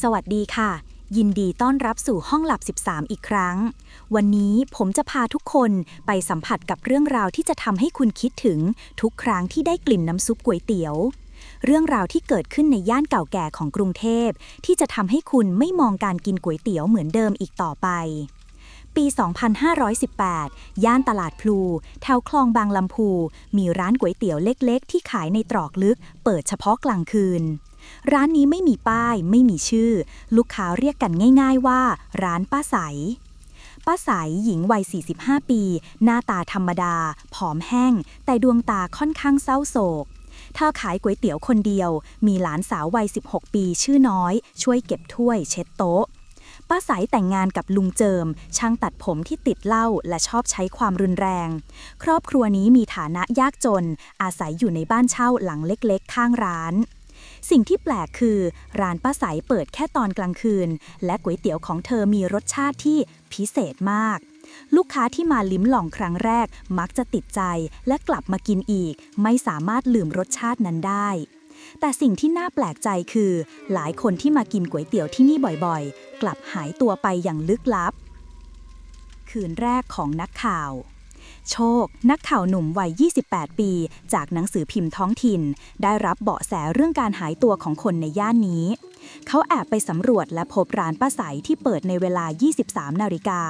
สวัสดีค่ะ ยินดีต้อนรับสู่ห้องหลับ 13 อีกครั้ง วันนี้ผมจะพาทุกคนไปสัมผัสกับเรื่องราวที่จะทำให้คุณคิดถึงทุกครั้งที่ได้กลิ่นน้ำซุปก๋วยเตี๋ยว เรื่องราวที่เกิดขึ้นในย่านเก่าแก่ของกรุงเทพ ที่จะทำให้คุณไม่มองการกินก๋วยเตี๋ยวเหมือนเดิมอีกต่อไปปี 2518 ย่านตลาดพลู แถวคลองบางลำพู มีร้านก๋วยเตี๋ยวเล็กๆ ที่ขายในตรอกลึก เปิดเฉพาะกลางคืน ร้านนี้ไม่มีป้ายไม่มีชื่อ ลูกค้าเรียกกันง่าย ๆว่า ร้านป้าใส ป้าใสหญิงวัย 45 ปี หน้าตาธรรมดา ผอมแห้ง แต่ดวงตาค่อนข้างเศร้าโศกเธอขายก๋วยเตี๋ยวคนเดียว มีหลานสาววัย 16 ปีชื่อน้อย ช่วยเก็บถ้วยเช็ดโต๊ะป้าใสแต่งงานกับลุงเจิม ช่างตัดผมที่ติดเหล้าและชอบใช้ความรุนแรง ครอบครัวนี้มีฐานะยากจน อาศัยอยู่ในบ้านเช่าหลังเล็กๆ ข้างร้าน สิ่งที่แปลกคือ ร้านป้าใสเปิดแค่ตอนกลางคืน และก๋วยเตี๋ยวของเธอมีรสชาติที่พิเศษมาก ลูกค้าที่มาลิ้มลองครั้งแรกมักจะติดใจและกลับมากินอีก ไม่สามารถลืมรสชาตินั้นได้แต่สิ่งที่น่าแปลกใจคือ หลายคนที่มากินก๋วยเตี๋ยวที่นี่บ่อยๆ กลับหายตัวไปอย่างลึกลับ คืนแรกของนักข่าว โชค นักข่าวหนุ่มวัย 28 ปี จากหนังสือพิมพ์ท้องถิ่น ได้รับเบาะแสเรื่องการหายตัวของคนในย่านนี้ เขาแอบไปสำรวจและพบร้านป้าใสที่เปิดในเวลา 23 นาฬิกา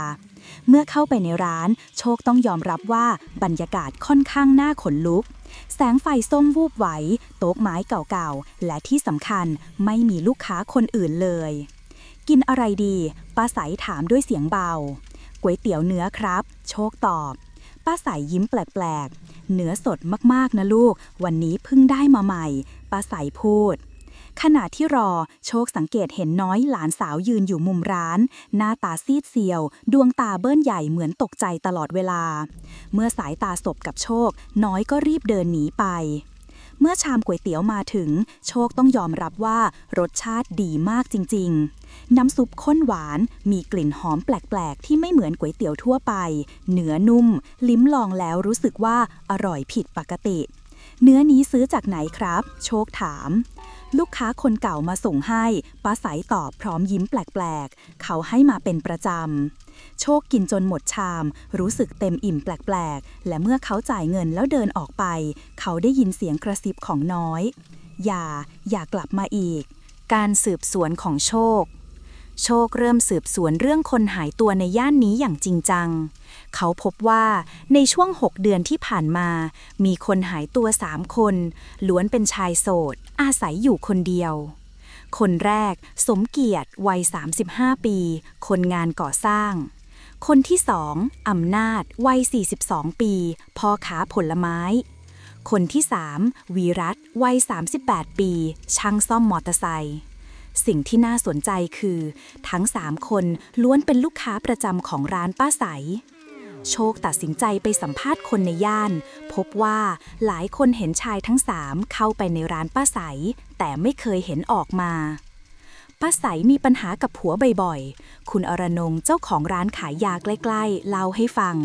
เมื่อเข้าไปในร้าน โชคต้องยอมรับว่าบรรยากาศค่อนข้างน่าขนลุก แสงไฟส้มวูบไหว โต๊ะไม้เก่าๆ และที่สำคัญไม่มีลูกค้าคนอื่นเลย กินอะไรดี ป้าใสถามด้วยเสียงเบาก๋วยเตี๋ยวเนื้อครับ โชคตอบ ป้าใสยยิ้มแปลกๆ เนื้อสดมากๆนะลูก วันนี้เพิ่งได้มาใหม่ ป้าใสพูด ขณะที่รอโชคสังเกตเห็นน้อยหลานสาวยืนอยู่มุมร้าน หน้าตาซีดเซียว ดวงตาเบิ้ลใหญ่เหมือนตกใจตลอดเวลา เมื่อสายตาสบกับโชค น้อยก็รีบเดินหนีไปเมื่อชามก๋วยเตี๋ยวมาถึง โชคต้องยอมรับว่ารสชาติดีมากจริง ๆ น้ำซุปข้นหวานมีกลิ่นหอมแปลกๆ ที่ไม่เหมือนก๋วยเตี๋ยวทั่วไป เนื้อนุ่ม ลิ้มลองแล้วรู้สึกว่าอร่อยผิดปกติ เนื้อนี้ซื้อจากไหนครับ โชคถาม ลูกค้าคนเก่ามาส่งให้ป้าใสตอบพร้อมยิ้มแปลกๆ เขาให้มาเป็นประจำ โชคกินจนหมดชาม รู้สึกเต็มอิ่มแปลกๆ และเมื่อเขาจ่ายเงินแล้วเดินออกไป เขาได้ยินเสียงกระซิบของน้อย อย่า อย่ากลับมาอีก การสืบสวนของโชค โชคเริ่มสืบสวนเรื่องคนหายตัวในย่านนี้อย่างจริงจัง เขาพบว่าในช่วง 6 เดือนที่ผ่านมา มีคนหายตัว 3 คน ล้วนเป็นชายโสด อาศัยอยู่คนเดียว คนแรก สมเกียรติวัย 35 ปี คนงานก่อสร้าง คนที่สองอำนาจ วัย 42 ปี พ่อค้าผลไม้ คนที่สามวีรัตวัย 38 ปี ช่างซ่อมมอเตอร์ไซค์ สิ่งที่น่าสนใจคือ ทั้ง 3 คนล้วนเป็นลูกค้าประจำของร้านป้าใส โชคตัดสินใจไปสัมภาษณ์คนในย่าน พบว่าหลายคนเห็นชายทั้งสามเข้าไปในร้านป้าใส แต่ไม่เคยเห็นออกมา ป้าใสมีปัญหากับผัวบ่อยๆ คุณอรนงเจ้าของร้านขายยาใกล้ๆเล่าให้ฟัง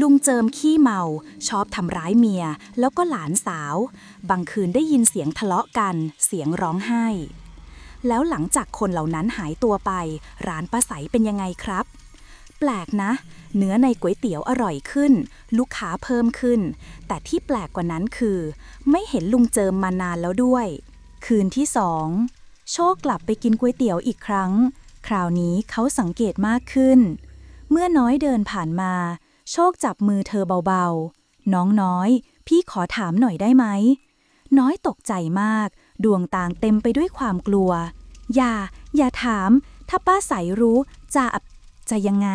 ลุงเจิมขี้เมา ชอบทำร้ายเมีย แล้วก็หลานสาว บางคืนได้ยินเสียงทะเลาะกัน เสียงร้องไห้ แล้วหลังจากคนเหล่านั้นหายตัวไป ร้านป้าใสเป็นยังไงครับ แปลกนะ เนื้อในก๋วยเตี๋ยวอร่อยขึ้น ลูกค้าเพิ่มขึ้น แต่ที่แปลกกว่านั้นคือ ไม่เห็นลุงเจิมมานานแล้วด้วย คืนที่สองโชคกลับไปกินก๋วยเตี๋ยวอีกครั้ง คราวนี้เขาสังเกตมากขึ้น เมื่อน้อยเดินผ่านมา โชคจับมือเธอเบาๆ น้องน้อย พี่ขอถามหน่อยได้ไหม น้อยตกใจมาก ดวงต่างเต็มไปด้วยความกลัว อย่า อย่าถาม ถ้าป้าใสรู้จะจะยังไง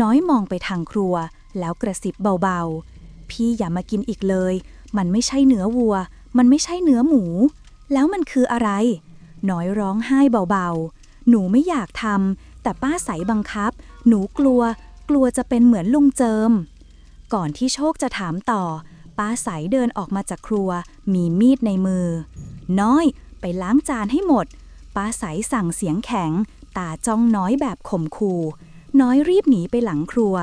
น้อยมองไปทางครัว แล้วกระซิบเบาๆ พี่อย่ามากินอีกเลย มันไม่ใช่เนื้อวัว มันไม่ใช่เนื้อหมู แล้วมันคืออะไร น้อยร้องไห้เบาๆ หนูไม่อยากทำแต่ป้าใสบังคับ หนูกลัว กลัวจะเป็นเหมือนลุงเจิม ก่อนที่โชคจะถามต่อ ป้าใสเดินออกมาจากครัว มีมีดในมือ น้อยไปล้างจานให้หมด ป้าใสสั่งเสียงแข็ง ตาจ้องน้อยแบบข่มขู่น้อยรีบหนีไปหลังครัว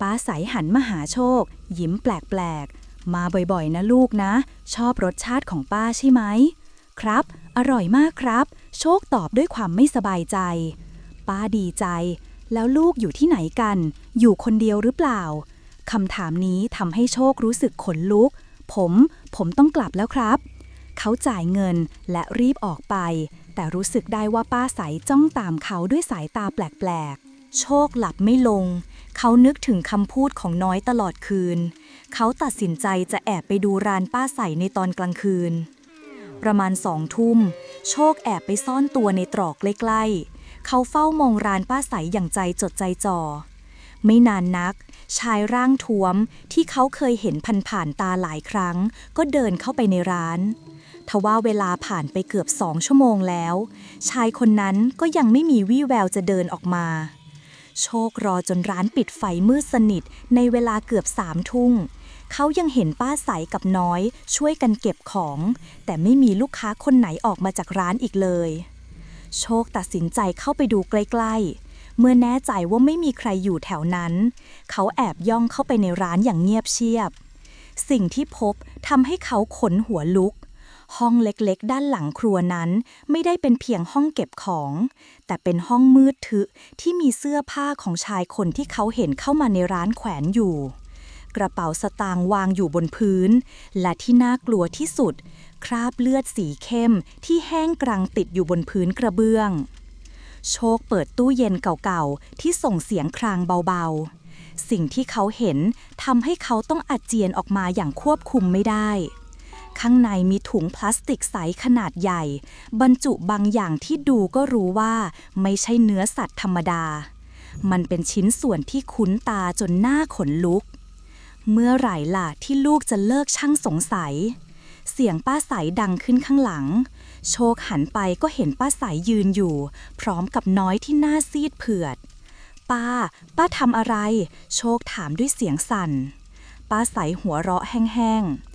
ป้าใสหันมาหาโชค ยิ้มแปลกๆ มาบ่อยๆ นะลูกนะ ชอบรสชาติของป้าใช่ไหม ครับออร่อยมากครับ โชคตอบด้วยความไม่สบายใจ ป้าดีใจ แล้วลูกอยู่ที่ไหนกัน อยู่คนเดียวหรือเปล่าคำถามนี้ทำให้โชครู้สึกขนลุก ผม ผมต้องกลับแล้วครับ เขาจ่ายเงินและรีบออกไป แต่รู้สึกได้ว่าป้าใสจ้องตามเขาด้วยสายตาแปลกๆ โชคหลับไม่ลง เขานึกถึงคำพูดของน้อยตลอดคืน เขาตัดสินใจจะแอบไปดูร้านป้าใสในตอนกลางคืน ประมาณสองทุ่ม โชคแอบไปซ่อนตัวในตรอกใกล้ๆ เขาเฝ้ามองร้านป้าใสอย่างใจจดใจจ่อ ไม่นานนักชายร่างท้วมที่เขาเคยเห็นพันผ่านๆตาหลายครั้ง ก็เดินเข้าไปในร้าน ทว่าเวลาผ่านไปเกือบสองชั่วโมงแล้ว ชายคนนั้นก็ยังไม่มีวี่แววจะเดินออกมา โชครอจนร้านปิดไฟมืดสนิทในเวลาเกือบสามทุ่ง เขายังเห็นป้าใสกับน้อยช่วยกันเก็บของ แต่ไม่มีลูกค้าคนไหนออกมาจากร้านอีกเลย โชคตัดสินใจเข้าไปดูใกล้ ๆ เมื่อแน่ใจว่าไม่มีใครอยู่แถวนั้น เขาแอบย่องเข้าไปในร้านอย่างเงียบเชียบ สิ่งที่พบทำให้เขาขนหัวลุก ห้องเล็กๆ ด้านหลังครัวนั้น ไม่ได้เป็นเพียงห้องเก็บของ แต่เป็นห้องมืดทึที่มีเสื้อผ้าของชายคนที่เขาเห็นเข้ามาในร้านแขวนอยู่ กระเป๋าสตางค์วางอยู่บนพื้น และที่น่ากลัวที่สุด คราบเลือดสีเข้มที่แห้งกรังติดอยู่บนพื้นกระเบื้อง โชคเปิดตู้เย็นเก่าๆ ที่ส่งเสียงครางเบาๆสิ่งที่เขาเห็นทำให้เขาต้องอาเจียนออกมาอย่างควบคุมไม่ได้ ข้างในมีถุงพลาสติกใสขนาดใหญ่ บรรจุบางอย่างที่ดูก็รู้ว่าไม่ใช่เนื้อสัตว์ธรรมดา มันเป็นชิ้นส่วนที่คุ้นตาจนหน้าขนลุก เมื่อไหร่ล่ะที่ลูกจะเลิกช่างสงสัย เสียงป้าใสดังขึ้นข้างหลัง โชคหันไปก็เห็นป้าใสยืนอยู่ พร้อมกับน้อยที่หน้าซีดเผือด ป้า ป้าทำอะไร โชคถามด้วยเสียงสั่นป้าใสหัวเราะแห้งๆ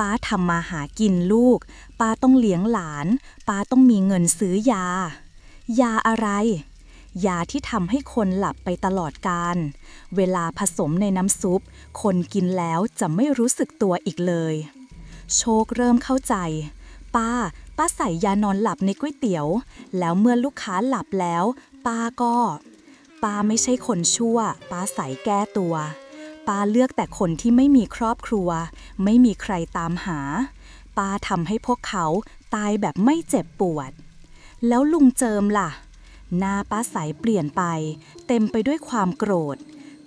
ป้าทำมาหากินลูก ป้าต้องเลี้ยงหลาน ป้าต้องมีเงินซื้อยา ยาอะไร ยาที่ทำให้คนหลับไปตลอดการ เวลาผสมในน้ำซุป คนกินแล้วจะไม่รู้สึกตัวอีกเลย โชคเริ่มเข้าใจ ป้า ป้าใส่ยานอนหลับในก๋วยเตี๋ยว แล้วเมื่อลูกค้าหลับแล้ว ป้าก็ ป้าไม่ใช่คนชั่ว ป้าใส่แก้ตัว ป้าเลือกแต่คนที่ไม่มีครอบครัว ไม่มีใครตามหา ป้าทำให้พวกเขาตายแบบไม่เจ็บปวด แล้วลุงเจิมล่ะ หน้าป้าใสเปลี่ยนไป เต็มไปด้วยความโกรธ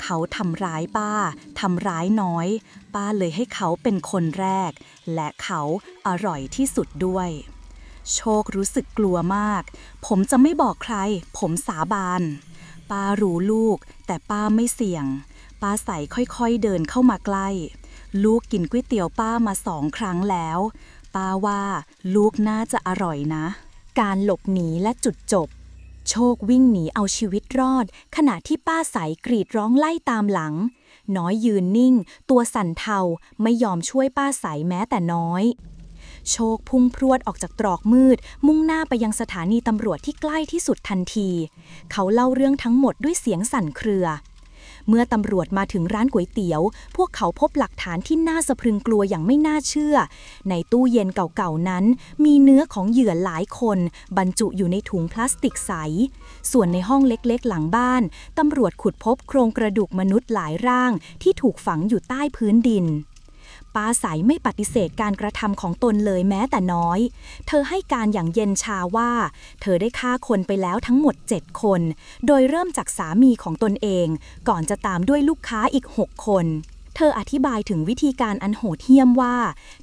เขาทำร้ายป้าทำร้ายน้อย ป้าเลยให้เขาเป็นคนแรก และเขาอร่อยที่สุดด้วย โชครู้สึกกลัวมาก ผมจะไม่บอกใคร ผมสาบานป้ารู้ลูก แต่ป้าไม่เสี่ยง ป้าใสค่อยๆเดินเข้ามาใกล้ ลูกกินก๋วยเตี๋ยวป้ามาสองครั้งแล้ว ป้าว่าลูกน่าจะอร่อยนะ การหลบหนีและจุดจบ โชควิ่งหนีเอาชีวิตรอด ขณะที่ป้าใสกรีดร้องไล่ตามหลัง น้อยยืนนิ่ง ตัวสั่นเทาไม่ยอมช่วยป้าใสแม้แต่น้อยโชคพุ่งพรวดออกจากตรอกมืด มุ่งหน้าไปยังสถานีตำรวจที่ใกล้ที่สุดทันที เขาเล่าเรื่องทั้งหมดด้วยเสียงสั่นเครือ เมื่อตำรวจมาถึงร้านก๋วยเตี๋ยว พวกเขาพบหลักฐานที่น่าสะพรึงกลัวอย่างไม่น่าเชื่อ ในตู้เย็นเก่าๆนั้น มีเนื้อของเหยื่อหลายคน บรรจุอยู่ในถุงพลาสติกใส ส่วนในห้องเล็กๆ หลังบ้านตำรวจขุดพบโครงกระดูกมนุษย์หลายร่าง ที่ถูกฝังอยู่ใต้พื้นดิน ป้าใสไม่ปฏิเสธการกระทำของตนเลยแม้แต่น้อย เธอให้การอย่างเย็นชาว่า เธอได้ฆ่าคนไปแล้วทั้งหมด 7 คน โดยเริ่มจากสามีของตนเอง ก่อนจะตามด้วยลูกค้าอีก 6 คนเธออธิบายถึงวิธีการอันโหดเหี้ยมว่า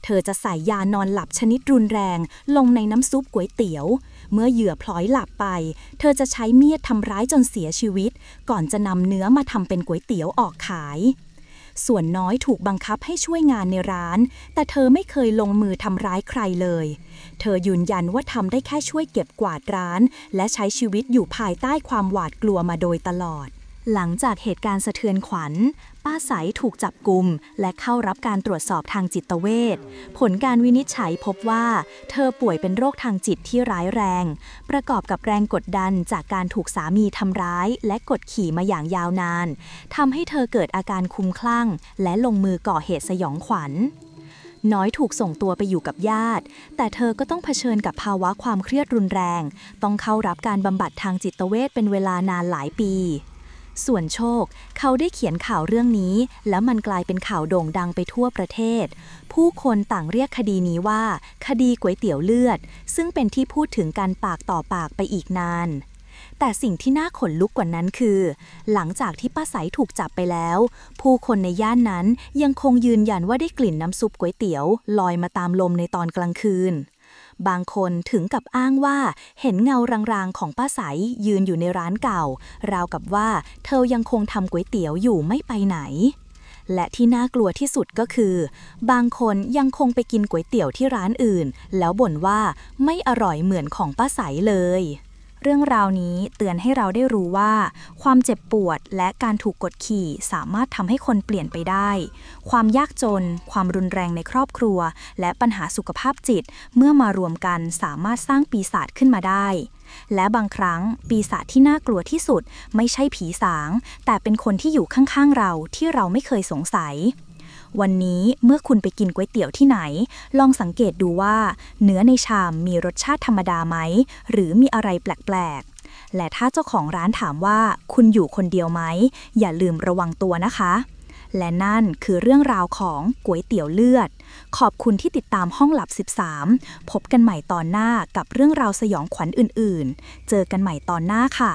เธอจะใส่ยานอนหลับชนิดรุนแรง ลงในน้ำซุปก๋วยเตี๋ยว เมื่อเหยื่อพลอยหลับไป เธอจะใช้เมียดทำร้ายจนเสียชีวิต ก่อนจะนำเนื้อมาทำเป็นก๋วยเตี๋ยวออกขาย ส่วนน้อยถูกบังคับให้ช่วยงานในร้าน แต่เธอไม่เคยลงมือทำร้ายใครเลย เธอยืนยันว่าทำได้แค่ช่วยเก็บกวาดร้าน และใช้ชีวิตอยู่ภายใต้ความหวาดกลัวมาโดยตลอด หลังจากเหตุการณ์สะเทือนขวัญ ป้าใสถูกจับกุมและเข้ารับการตรวจสอบทางจิตเวช ผลการวินิจฉัยพบว่า เธอป่วยเป็นโรคทางจิตที่ร้ายแรง ประกอบกับแรงกดดันจากการถูกสามีทำร้าย และกดขี่มาอย่างยาวนานทำให้เธอเกิดอาการคุ้มคลั่ง และลงมือก่อเหตุสยองขวัญน้อยถูกส่งตัวไปอยู่กับญาติ แต่เธอก็ต้องเผชิญกับภาวะความเครียดรุนแรง ต้องเข้ารับการบำบัดทางจิตเวชเป็นเวลานานหลายปี ส่วนโชค เขาได้เขียนข่าวเรื่องนี้ แล้วมันกลายเป็นข่าวโด่งดังไปทั่วประเทศ ผู้คนต่างเรียกคดีนี้ว่า คดีก๋วยเตี๋ยวเลือด ซึ่งเป็นที่พูดถึงกันปากต่อปากไปอีกนาน แต่สิ่งที่น่าขนลุกกว่านั้นคือ หลังจากที่ป้าใสถูกจับไปแล้ว ผู้คนในย่านนั้นยังคงยืนยันว่าได้กลิ่นน้ำซุปก๋วยเตี๋ยว ลอยมาตามลมในตอนกลางคืน บางคนถึงกับอ้างว่าเห็นเงารางๆของป้าใสยืนอยู่ในร้านเก่า ราวกับว่าเธอยังคงทำก๋วยเตี๋ยวอยู่ไม่ไปไหน และที่น่ากลัวที่สุดก็คือ บางคนยังคงไปกินก๋วยเตี๋ยวที่ร้านอื่น แล้วบ่นว่าไม่อร่อยเหมือนของป้าใสเลย เรื่องราวนี้เตือนให้เราได้รู้ว่า ความเจ็บปวดและการถูกกดขี่สามารถทำให้คนเปลี่ยนไปได้ ความยากจน ความรุนแรงในครอบครัว และปัญหาสุขภาพจิต เมื่อมารวมกันสามารถสร้างปีศาจขึ้นมาได้ และบางครั้งปีศาจที่น่ากลัวที่สุด ไม่ใช่ผีสาง แต่เป็นคนที่อยู่ข้างๆเราที่เราไม่เคยสงสัย วันนี้เมื่อคุณไปกินก๋วยเตี๋ยวที่ไหน ลองสังเกตดูว่า เนื้อในชามมีรสชาติธรรมดาไหม หรือมีอะไรแปลกๆ และถ้าเจ้าของร้านถามว่าคุณอยู่คนเดียวไหม อย่าลืมระวังตัวนะคะ และนั่นคือเรื่องราวของก๋วยเตี๋ยวเลือด ขอบคุณที่ติดตามห้องหลับ 13 พบกันใหม่ตอนหน้ากับเรื่องราวสยองขวัญอื่นๆ เจอกันใหม่ตอนหน้าค่ะ